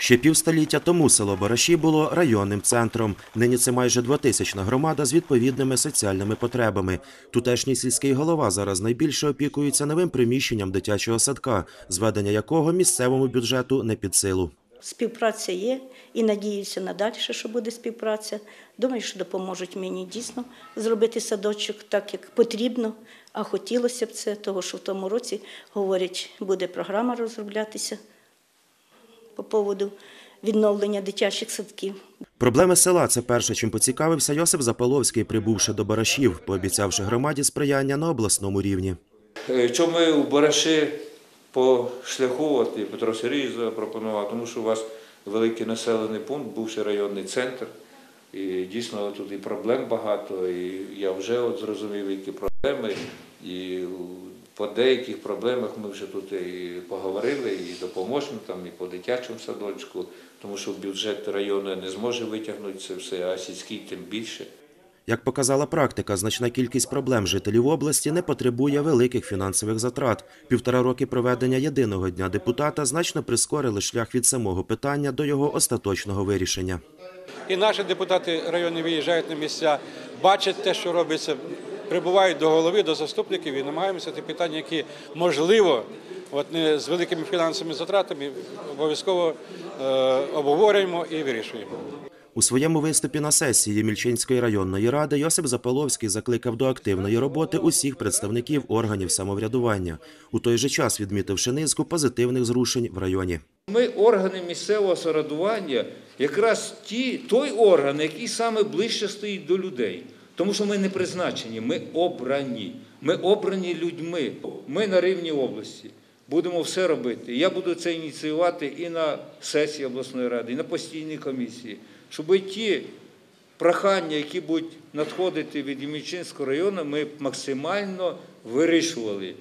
Ще півстоліття тому село Бараші було районним центром. Нині це майже двотисячна громада з відповідними соціальними потребами. Тутешній сільський голова зараз найбільше опікується новим приміщенням дитячого садка, зведення якого місцевому бюджету не під силу. Співпраця є і надіюся надалі, що буде співпраця. Думаю, що допоможуть мені дійсно зробити садочок так, як потрібно. А хотілося б це, того що в тому році говорять, буде програма розроблятися по поводу відновлення дитячих садків. Проблеми села це перше, чим поцікавився Йосип Запаловський, прибувши до Барашів, пообіцявши громаді сприяння на обласному рівні. Е, Що ми у Бараші по шляху, от і Петро Сергійович запропонував, тому що у вас великий населений пункт, бувший районний центр. І дійсно тут і проблем багато, і я вже от зрозумів, які проблеми. І по деяких проблемах ми вже тут і поговорили, і допоможемо там, і по дитячому садочку, тому що бюджет району не зможе витягнути це все, а сільський тим більше. Як показала практика, значна кількість проблем жителів області не потребує великих фінансових затрат. Півтора роки проведення єдиного дня депутата значно прискорили шлях від самого питання до його остаточного вирішення. І наші депутати району виїжджають на місця, бачать те, що робиться, прибувають до голови, до заступників і намагаємося ті питання, які можливо, от не з великими фінансовими затратами, обов'язково е, обговорюємо і вирішуємо. У своєму виступі на сесії Мільчинської районної ради Йосип Запаловський закликав до активної роботи усіх представників органів самоврядування, у той же час відмітивши низку позитивних зрушень в районі. Ми органи місцевого самоврядування, якраз ті, той орган, який саме ближче стоїть до людей. Тому що ми не призначені, ми обрані. Ми обрані людьми. Ми на рівні області будемо все робити. Я буду це ініціювати і на сесії обласної ради, і на постійній комісії, щоб ті прохання, які будуть надходити від Імічинського району, ми максимально вирішували.